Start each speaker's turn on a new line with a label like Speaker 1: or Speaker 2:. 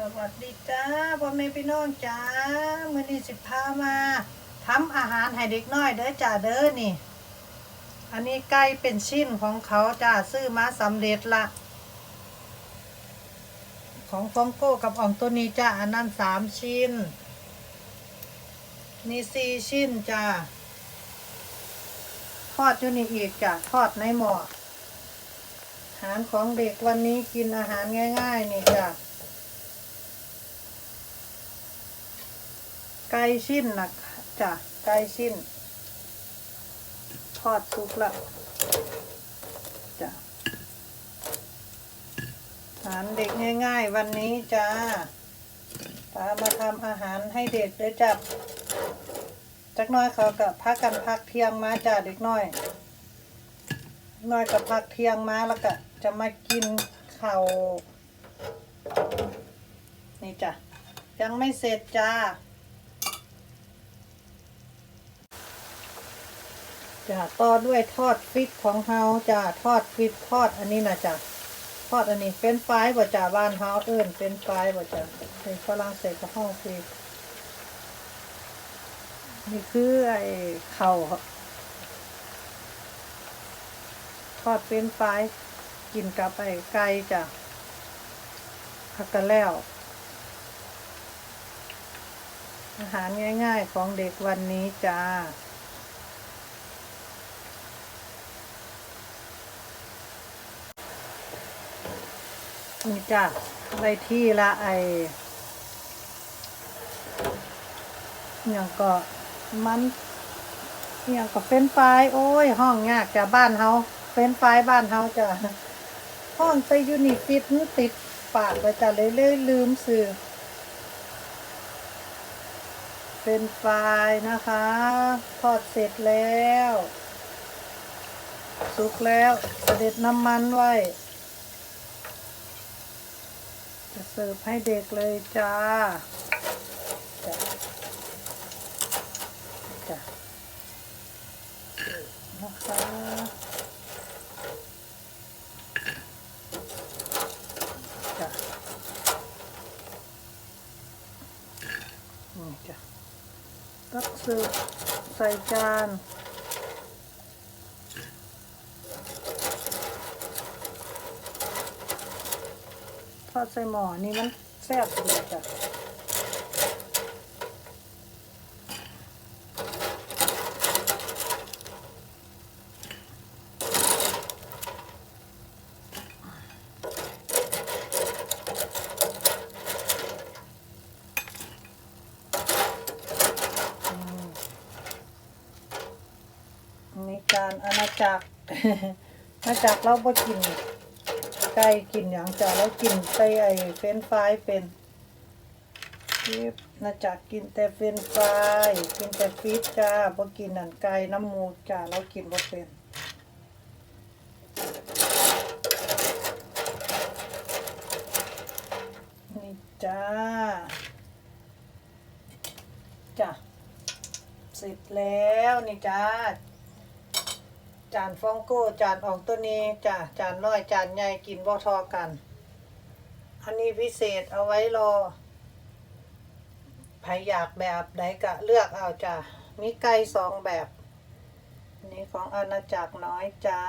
Speaker 1: สวัสดีจ้าพ่อแม่พี่น้องจ้ามื้อนี้สิพามาทำอาหารให้เด็กน้อยเด้อจ้าเด้อนี่ อันนี้ไก่เป็นชิ้นของเขาจ้าซื้อมาสำเร็จละ ของฟองโก้กับอ่องตัวนี้จ้าอันนั้นสามชิ้น นี่สี่ชิ้นจ้าทอดอยู่นี่อีกจ้าทอดในหม้ออาหารของเด็กวันนี้กินอาหารง่าย ๆ นี่จ้า ไก่ชิ้นนะจ้ะไก่ชิ้น ทอดสุกแล้วจ้ะอาหารเด็กง่าย ๆ วันนี้จ้าปามาทำอาหารให้เด็กเด้จับจักน้อยเขากับพักกันพักเที่ยงมาจ้าเด็กน้อย น้อยกับพักเที่ยงมาแล้วก็จะมากินข้าวนี่จ้ะยังไม่เสร็จจ้า จะต่อด้วยทอดฟิตของเฮาจะทอดฟิตทอดอันนี้นะจ๊ะทอดอันนี้เป็นไฟบ่จ้ะบ้านเฮาเอิ้นเป็นไฟบ่จ้ะเป็นฝรั่งเศสกับห้องฟิตนี่คือไอ้เข่าทอดเป็นไฟกินกับไอ้ไก่จ้ะพักกันแล้วอาหารง่ายๆของเด็กวันนี้จ้า นี่จ้ะได้ที่ละไออย่างก็มันอย่างก็เป็นไฟโอ้ย ห้องยากจ้ะบ้านเฮาเป็นไฟบ้านเฮาจ้ะห้องไปยูนิฟิตมันติดปากไปจ้ะเลยเลยลืมสื่อเป็นไฟนะคะทอดเสร็จแล้ว สุกแล้วเสด็จน้ำมันไว้ จะเสิร์ฟให้เด็กเลยจ้าจ้ะจ้ะนะคะจ้ะนี่จ้ะตักเสิร์ฟใส่จาน ทอดใส่หม้อนี่มันแซ่บดีจ้ะอืมอันนี่จานอาณาจักรอาณาจักรเราบ่กิน ไก่กินอย่างจ้าแล้วกินไส้ไอเฟนฟรายเป็นนี่น่าจะกินแต่เฟนฟรายกินแต่ฟิชจ้าบ่กินนั่นไก่น้ำหมูจ้าเรากินบ่เป็นนี่จ้าจ้าเสร็จแล้วนี่จ้า จานฟองโก้จานออกตัวนี้จ้ะจานน้อยจานใหญ่กินบ่ทอกัน อันนี้พิเศษเอาไว้รอใครอยากแบบไหนก็เลือกเอาจ้ะมีไก่สองแบบ นี่ของอาณาจักรน้อยจ้า